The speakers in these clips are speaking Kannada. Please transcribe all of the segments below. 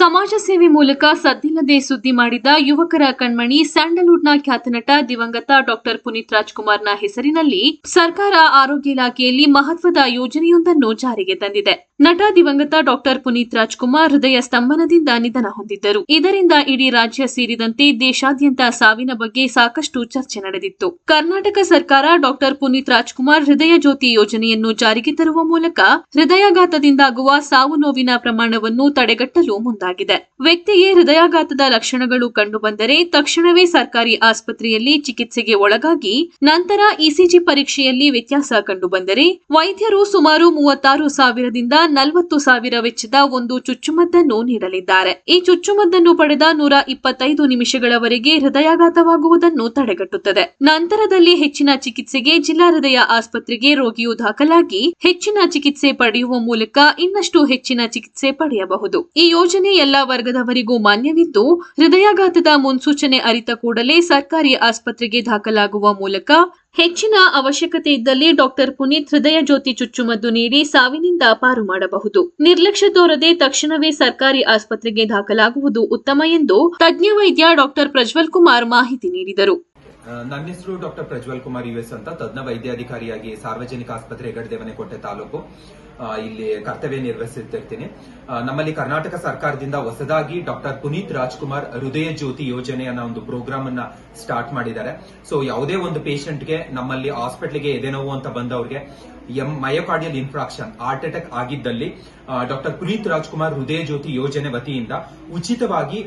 ಸಮಾಜ ಸೇವೆ ಮೂಲಕ ಸದ್ದಿಲ್ಲದೆ ಸುದ್ದಿ ಮಾಡಿದ ಯುವಕರ ಕಣ್ಮಣಿ ಸ್ಯಾಂಡಲ್ವುಡ್ನ ಖ್ಯಾತ ನಟ ದಿವಂಗತ ಡಾಕ್ಟರ್ ಪುನೀತ್ ರಾಜ್ಕುಮಾರ್ನ ಹೆಸರಿನಲ್ಲಿ ಸರ್ಕಾರ ಆರೋಗ್ಯ ಇಲಾಖೆಯಲ್ಲಿ ಮಹತ್ವದ ಯೋಜನೆಯೊಂದನ್ನು ಜಾರಿಗೆ ತಂದಿದೆ. ನಟ ದಿವಂಗತ ಡಾಕ್ಟರ್ ಪುನೀತ್ ರಾಜ್ಕುಮಾರ್ ಹೃದಯ ಸ್ತಂಭನದಿಂದ ನಿಧನ ಹೊಂದಿದ್ದರು. ಇದರಿಂದ ಇಡೀ ರಾಜ್ಯ ಸೇರಿದಂತೆ ದೇಶಾದ್ಯಂತ ಸಾವಿನ ಬಗ್ಗೆ ಸಾಕಷ್ಟು ಚರ್ಚೆ ನಡೆದಿತ್ತು. ಕರ್ನಾಟಕ ಸರ್ಕಾರ ಡಾಕ್ಟರ್ ಪುನೀತ್ ರಾಜ್ಕುಮಾರ್ ಹೃದಯ ಜ್ಯೋತಿ ಯೋಜನೆಯನ್ನು ಜಾರಿಗೆ ತರುವ ಮೂಲಕ ಹೃದಯಾಘಾತದಿಂದಾಗುವ ಸಾವು ನೋವಿನ ಪ್ರಮಾಣವನ್ನು ತಡೆಗಟ್ಟಲು ಮುಂದಾಗಿದೆ. ವ್ಯಕ್ತಿಗೆ ಹೃದಯಾಘಾತದ ಲಕ್ಷಣಗಳು ಕಂಡುಬಂದರೆ ತಕ್ಷಣವೇ ಸರ್ಕಾರಿ ಆಸ್ಪತ್ರೆಯಲ್ಲಿ ಚಿಕಿತ್ಸೆಗೆ ಒಳಗಾಗಿ ನಂತರ ಇಸಿಜಿ ಪರೀಕ್ಷೆಯಲ್ಲಿ ವ್ಯತ್ಯಾಸ ಕಂಡುಬಂದರೆ ವೈದ್ಯರು ಸುಮಾರು ಮೂವತ್ತಾರು ಸಾವಿರದಿಂದ ನಲವತ್ತು ಸಾವಿರ ವೆಚ್ಚದ ಒಂದು ಚುಚ್ಚುಮದ್ದನ್ನು ನೀಡಲಿದ್ದಾರೆ. ಈ ಚುಚ್ಚುಮದ್ದನ್ನು ಪಡೆದ ನೂರ ಇಪ್ಪತ್ತೈದು ನಿಮಿಷಗಳವರೆಗೆ ಹೃದಯಾಘಾತವಾಗುವುದನ್ನು ತಡೆಗಟ್ಟುತ್ತದೆ. ನಂತರದಲ್ಲಿ ಹೆಚ್ಚಿನ ಚಿಕಿತ್ಸೆಗೆ ಜಿಲ್ಲಾ ಹೃದಯ ಆಸ್ಪತ್ರೆಗೆ ರೋಗಿಯು ದಾಖಲಾಗಿ ಹೆಚ್ಚಿನ ಚಿಕಿತ್ಸೆ ಪಡೆಯುವ ಮೂಲಕ ಇನ್ನಷ್ಟು ಹೆಚ್ಚಿನ ಚಿಕಿತ್ಸೆ ಪಡೆಯಬಹುದು. ಈ ಯೋಜನೆ ಎಲ್ಲಾ ವರ್ಗದವರಿಗೂ ಮಾನ್ಯವಿದ್ದು, ಹೃದಯಾಘಾತದ ಮುನ್ಸೂಚನೆ ಅರಿತ ಕೂಡಲೇ ಸರ್ಕಾರಿ ಆಸ್ಪತ್ರೆಗೆ ದಾಖಲಾಗುವ ಮೂಲಕ ಹೆಚ್ಚಿನ ಅವಶ್ಯಕತೆ ಇದ್ದಲ್ಲಿ ಡಾಕ್ಟರ್ ಪುನೀತ್ ಹೃದಯ ಜ್ಯೋತಿ ಚುಚ್ಚುಮದ್ದು ನೀಡಿ ಸಾವಿನಿಂದ ಪಾರು ಮಾಡಬಹುದು. ನಿರ್ಲಕ್ಷ್ಯ ತೋರದೆ ತಕ್ಷಣವೇ ಸರ್ಕಾರಿ ಆಸ್ಪತ್ರೆಗೆ ದಾಖಲಾಗುವುದು ಉತ್ತಮ ಎಂದು ತಜ್ಞ ವೈದ್ಯ ಡಾಕ್ಟರ್ ಪ್ರಜ್ವಲ್ ಕುಮಾರ್ ಮಾಹಿತಿ ನೀಡಿದರು. ನನ್ನ ಹೆಸರು ಡಾಕ್ಟರ್ ಪ್ರಜ್ವಲ್ ಕುಮಾರ್ ಯುಎಸ್ ಅಂತ ತಜ್ಞ ವೈದ್ಯಾಧಿಕಾರಿಯಾಗಿ ಸಾರ್ವಜನಿಕ ಆಸ್ಪತ್ರೆ ಹೆಗಡೆದೇವನಕೋಟೆ ತಾಲೂಕು. ಇಲ್ಲಿ ಕರ್ತವ್ಯ ನಿರ್ವಹಿಸುತ್ತಿರ್ತೀನಿ. ನಮ್ಮಲ್ಲಿ ಕರ್ನಾಟಕ ಸರ್ಕಾರದಿಂದ ಹೊಸದಾಗಿ ಡಾಕ್ಟರ್ ಪುನೀತ್ ರಾಜ್ಕುಮಾರ್ ಹೃದಯ ಜ್ಯೋತಿ ಯೋಜನೆ ಅನ್ನೋ ಒಂದು ಪ್ರೋಗ್ರಾಮ್ ಅನ್ನ ಸ್ಟಾರ್ಟ್ ಮಾಡಿದ್ದಾರೆ. ಸೊ ಯಾವುದೇ ಒಂದು ಪೇಷಂಟ್ಗೆ ನಮ್ಮಲ್ಲಿ ಹಾಸ್ಪಿಟ್ಲಿಗೆ ಎದೆನೋವು ಅಂತ ಬಂದವ್ರಿಗೆ M myocardial infarction heart attack ಆಗಿದ್ದಲ್ಲಿ ಡಾಕ್ಟರ್ ಪುನೀತ್ ರಾಜ್ಕುಮಾರ್ ಹೃದಯ ಜ್ಯೋತಿ ಯೋಜನೆ ವತಿಯಿಂದ ಉಚಿತವಾಗಿ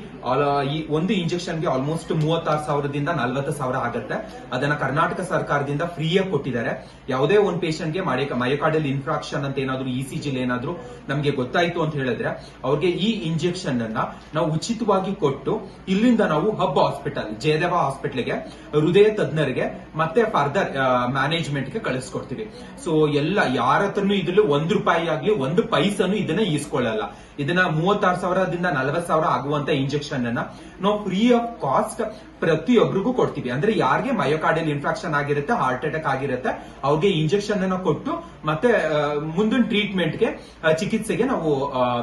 ಒಂದು ಇಂಜೆಕ್ಷನ್ಗೆ ಆಲ್ಮೋಸ್ಟ್ ಮೂವತ್ತಾರು ಸಾವಿರದಿಂದ ನಲವತ್ತು ಸಾವಿರ ಆಗುತ್ತೆ. ಅದನ್ನ ಕರ್ನಾಟಕ ಸರ್ಕಾರದಿಂದ ಫ್ರೀಯಾಗಿ ಕೊಟ್ಟಿದ್ದಾರೆ. ಯಾವುದೇ ಒಂದು ಪೇಷಂಟ್ಗೆ ಮಯೋಕಾರ್ಡಿಯಲ್ ಇನ್ಫ್ರಾಕ್ಷನ್ ಅಂತ ಏನಾದ್ರು ಇ ಸಿ ಜಿಲ್ ಏನಾದ್ರು ನಮಗೆ ಗೊತ್ತಾಯಿತು ಅಂತ ಹೇಳಿದ್ರೆ ಅವ್ರಿಗೆ ಈ ಇಂಜೆಕ್ಷನ್ ಅನ್ನ ನಾವು ಉಚಿತವಾಗಿ ಕೊಟ್ಟು ಇಲ್ಲಿಂದ ನಾವು ಹಬ್ ಹಾಸ್ಪಿಟಲ್ ಜಯದೇವ ಹಾಸ್ಪಿಟಲ್ಗೆ ಹೃದಯ ತಜ್ಞರಿಗೆ ಮತ್ತೆ ಫರ್ದರ್ ಮ್ಯಾನೇಜ್ಮೆಂಟ್ಗೆ ಕಳಿಸ್ಕೊಡ್ತೀವಿ. ಸೊ ಎಲ್ಲ ಯಾರ ಹತ್ರನು ಇದ್ರಲ್ಲಿ ಒಂದ್ ರೂಪಾಯಿ ಆಗ್ಲಿ, ಒಂದು ಪೈಸನು ಇದನ್ನ ಈಸ್ಕೊಳ್ಳಲ್ಲ. ಇದನ್ನ ಮೂವತ್ತಾರು ಸಾವಿರದಿಂದ ನಲವತ್ತು ಸಾವಿರ ಆಗುವಂತ ಇಂಜೆಕ್ಷನ್ ಅನ್ನ ನಾವು ಫ್ರೀ ಆಫ್ ಕಾಸ್ಟ್ ಪ್ರತಿಯೊಬ್ಬರಿಗೂ ಕೊಡ್ತೀವಿ. ಅಂದ್ರೆ ಯಾರಿಗೆ ಮಯೋಕಾರ್ಡಿಯಲ್ ಇನ್ಫೆಕ್ಷನ್ ಆಗಿರುತ್ತೆ ಹಾರ್ಟ್ ಅಟ್ಯಾಕ್ ಆಗಿರುತ್ತೆ, ಅವ್ರಿಗೆ ಇಂಜೆಕ್ಷನ್ ಅನ್ನ ಕೊಟ್ಟು ಮತ್ತೆ ಮುಂದಿನ ಟ್ರೀಟ್ಮೆಂಟ್ಗೆ ಚಿಕಿತ್ಸೆಗೆ ನಾವು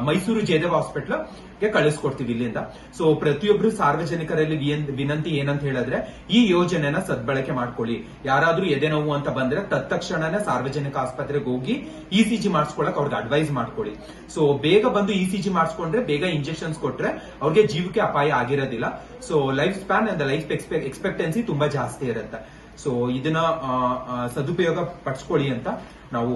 ಮೈಸೂರು ಜಯದೇವ್ ಹಾಸ್ಪಿಟಲ್ಗೆ ಕಳಿಸ್ಕೊಡ್ತೀವಿ ಇಲ್ಲಿಂದ. ಸೊ ಪ್ರತಿಯೊಬ್ರು ಸಾರ್ವಜನಿಕರಲ್ಲಿ ವಿನಂತಿ ಏನಂತ ಹೇಳಿದ್ರೆ, ಈ ಯೋಜನೆನ ಸದ್ಬಳಕೆ ಮಾಡ್ಕೊಳ್ಳಿ. ಯಾರಾದ್ರೂ ಎದೆ ನೋವು ಅಂತ ಬಂದ್ರೆ ತತ್ಕ್ಷಣನೇ ಸಾರ್ವಜನಿಕ ಆಸ್ಪತ್ರೆಗೆ ಹೋಗಿ ಇ ಸಿ ಜಿ ಮಾಡಿಸ್ಕೊಳಕ್ ಅವ್ರಿಗೆ ಅಡ್ವೈಸ್ ಮಾಡ್ಕೊಳ್ಳಿ. ಸೊ ಬೇಗ ಬಂದು ಇ ಸಿ ಜಿ ಮಾಡಿಸ್ಕೊಂಡ್ರೆ, ಬೇಗ ಇಂಜೆಕ್ಷನ್ಸ್ ಕೊಟ್ರೆ ಅವ್ರಿಗೆ ಜೀವಕ್ಕೆ ಅಪಾಯ ಆಗಿರೋದಿಲ್ಲ. So life span and life expectancy ತುಂಬಾ ಜಾಸ್ತಿ ಇರುತ್ತೆ. ಸೊ ಇದನ್ನ ಸದುಪಯೋಗ ಪಡಿಸ್ಕೊಳ್ಳಿ ಅಂತ ನಾವು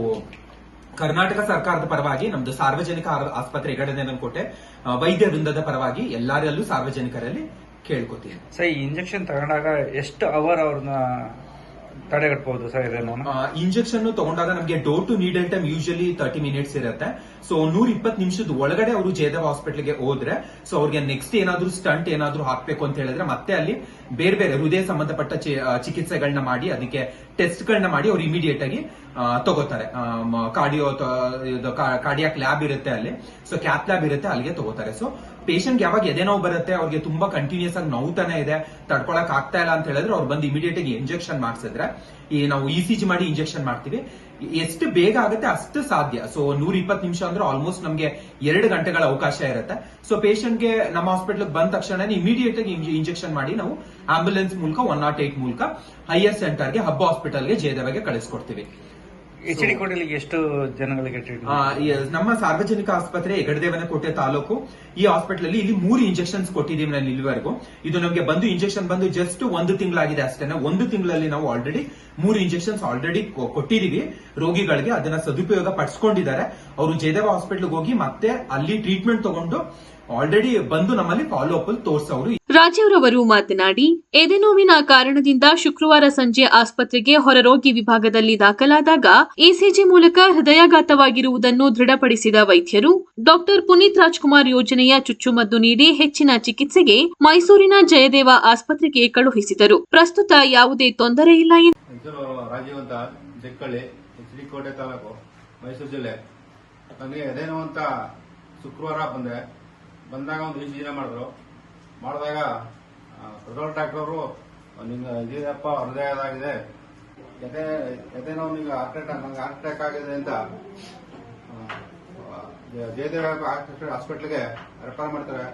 ಕರ್ನಾಟಕ ಸರ್ಕಾರದ ಪರವಾಗಿ ನಮ್ದು ಸಾರ್ವಜನಿಕ ಆಸ್ಪತ್ರೆ ಹೆಗಡೆದೇವನಕೋಟೆ ಆ, ವೈದ್ಯ ವೃಂದದ ಪರವಾಗಿ ಎಲ್ಲರಲ್ಲೂ ಸಾರ್ವಜನಿಕರಲ್ಲಿ ಕೇಳ್ಕೊತೀನಿ. ಸರ್ ಇಂಜೆಕ್ಷನ್ ತಗೊಂಡಾಗ ಎಷ್ಟು ಅವರ್ ಅವ್ರನ್ನ ತಡೆಗಟ್ಟಬಹುದು ಸರ್ ಇಂಜೆಕ್ಷನ್ ತಗೊಂಡಾಗ ನಮಗೆ door to needle time usually thirty minutes ಇರುತ್ತೆ. ಸೊ ನೂರ ಇಪ್ಪತ್ತು ನಿಮಿಷದ ಒಳಗಡೆ ಅವರು ಜಯದೇವ ಹಾಸ್ಪಿಟಲ್ಗೆ ಹೋದ್ರೆ ಸೊ ಅವ್ರಿಗೆ ನೆಕ್ಸ್ಟ್ ಏನಾದ್ರೂ ಸ್ಟಂಟ್ ಏನಾದ್ರೂ ಹಾಕ್ಬೇಕು ಅಂತ ಹೇಳಿದ್ರೆ ಮತ್ತೆ ಅಲ್ಲಿ ಬೇರೆ ಬೇರೆ ಹೃದಯ ಸಂಬಂಧಪಟ್ಟ ಚಿಕಿತ್ಸೆಗಳನ್ನ ಮಾಡಿ, ಅದಕ್ಕೆ ಟೆಸ್ಟ್ ಗಳನ್ನ ಮಾಡಿ ಅವ್ರು ಇಮಿಡಿಯೇಟ್ ಆಗಿ ತಗೋತಾರೆ. ಕಾರ್ಡಿಯೋ ಕಾರ್ಡಿಯಾಕ್ ಲ್ಯಾಬ್ ಇರುತ್ತೆ ಅಲ್ಲಿ. ಸೊ ಕ್ಯಾಪ್ ಲ್ಯಾಬ್ ಇರುತ್ತೆ ಅಲ್ಲಿಗೆ ತಗೋತಾರೆ. ಸೊ ಪೇಷಂಟ್ ಯಾವಾಗ ಎದೆ ನೋವು ಬರುತ್ತೆ, ಅವ್ರಿಗೆ ತುಂಬಾ ಕಂಟಿನ್ಯೂಸ್ ಆಗಿ ನೋವುತಾನೆ ಇದೆ, ತಡ್ಕೊಳಕ್ ಆಗ್ತಾ ಇಲ್ಲ ಅಂತ ಹೇಳಿದ್ರೆ ಅವ್ರು ಬಂದು ಇಮಿಡಿಯೇಟ್ ಆಗಿ ಇಂಜೆಕ್ಷನ್ ಮಾಡಿಸಿದ್ರೆ, ಈ ನಾವು ಇ ಸಿ ಜಿ ಮಾಡಿ ಇಂಜೆಕ್ಷನ್ ಮಾಡ್ತೀವಿ. ಎಷ್ಟು ಬೇಗ ಆಗುತ್ತೆ ಅಷ್ಟು ಸಾಧ್ಯ. ಸೊ ನೂರ ಇಪ್ಪತ್ತು ನಿಮಿಷ ಅಂದ್ರೆ ಆಲ್ಮೋಸ್ಟ್ ನಮಗೆ ಎರಡು ಗಂಟೆಗಳ ಅವಕಾಶ ಇರುತ್ತೆ. ಸೊ ಗೆ ನಮ್ಮ ಹಾಸ್ಪಿಟಲ್ ಬಂದ ತಕ್ಷಣ ಇಮಿಡಿಯೇಟ್ ಆಗಿ ಇಂಜೆಕ್ಷನ್ ಮಾಡಿ ನಾವು ಆಂಬ್ಯುಲೆನ್ಸ್ ಮೂಲಕ ಒನ್ ನಾಟ್ ಏಟ್ ಮೂಲಕ ಹೈಯರ್ ಸೆಂಟರ್ಗೆ ಹಬ್ಬ ಹಾಸ್ಪಿಟಲ್ಗೆ ಜಯದೇವಗೆ ಕಳಿಸ್ಕೊಡ್ತೀವಿ. ಎಷ್ಟು ಜನಗಳಿಗೆ ನಮ್ಮ ಸಾರ್ವಜನಿಕ ಆಸ್ಪತ್ರೆ ಹೆಗಡೆದೇವನಕೋಟೆ ತಾಲೂಕು, ಈ ಹಾಸ್ಪಿಟಲ್ ಅಲ್ಲಿ ಇಲ್ಲಿ ಮೂರು ಇಂಜೆಕ್ಷನ್ಸ್ ಕೊಟ್ಟಿದ್ದೀವಿ ನಾನು ಇಲ್ಲಿವರೆಗೂ. ಇದು ನಮಗೆ ಬಂದು ಇಂಜೆಕ್ಷನ್ ಬಂದು ಜಸ್ಟ್ ಒಂದು ತಿಂಗಳಾಗಿದೆ ಅಷ್ಟೇ ಒಂದು ತಿಂಗಳಲ್ಲಿ ನಾವು ಆಲ್ರೆಡಿ ಮೂರು ಇಂಜೆಕ್ಷನ್ಸ್ ಆಲ್ರೆಡಿ ಕೊಟ್ಟಿದೀವಿ ರೋಗಿಗಳಿಗೆ ಅದನ್ನ ಸದುಪಯೋಗ ಪಡಿಸ್ಕೊಂಡಿದ್ದಾರೆ. ಅವರು ಜಯದೇವ ಹಾಸ್ಪಿಟಲ್ಗೆ ಹೋಗಿ ಮತ್ತೆ ಅಲ್ಲಿ ಟ್ರೀಟ್ಮೆಂಟ್ ತಗೊಂಡು ಆಲ್ರೆಡಿ ಬಂದು ನಮ್ಮಲ್ಲಿ ಫಾಲೋ ಅಪ್ ತೋರ್ಸೋರು ರಾಜೀವ್ರವರು ಮಾತನಾಡಿ ಎದೆನೋವಿನ ಕಾರಣದಿಂದ ಶುಕ್ರವಾರ ಸಂಜೆ ಆಸ್ಪತ್ರೆಗೆ ಹೊರರೋಗಿ ವಿಭಾಗದಲ್ಲಿ ದಾಖಲಾದಾಗ ಇಸಿಜಿ ಮೂಲಕ ಹೃದಯಾಘಾತವಾಗಿರುವುದನ್ನು ದೃಢಪಡಿಸಿದ ವೈದ್ಯರು, ಡಾಕ್ಟರ್ ಪುನೀತ್ ರಾಜ್ಕುಮಾರ್ ಯೋಜನೆಯ ಚುಚ್ಚುಮದ್ದು ನೀಡಿ ಹೆಚ್ಚಿನ ಚಿಕಿತ್ಸೆಗೆ ಮೈಸೂರಿನ ಜಯದೇವ ಆಸ್ಪತ್ರೆಗೆ ಕಳುಹಿಸಿದರು. ಪ್ರಸ್ತುತ ಯಾವುದೇ ತೊಂದರೆ ಇಲ್ಲ ಎಂದು ಶುಕ್ರವಾರ ಬಂದೆ. ಬಂದಾಗ ಒಂದು ಮಾಡಿದ್ರು. ಮಾಡಿದಾಗ ಪ್ರಜ್ವಲ್ ಡಾಕ್ಟರ್ ಅವರು, ನಿಮ್ಗೆ ಇದಿದೆಯಪ್ಪ ಹೃದಯದಾಗಿದೆ ಎದೆ ನಿಮ್ಗೆ ಹಾರ್ಟ್ ಅಟ್ಯಾಕ್ ನಂಗೆ ಹಾರ್ಟ್ ಅಟ್ಯಾಕ್ ಆಗಿದೆ ಅಂತ ಜಯದೇವ ಹಾಸ್ಪಿಟ್ಲಿಗೆ ರೆಫರ್ ಮಾಡ್ತಾರೆ.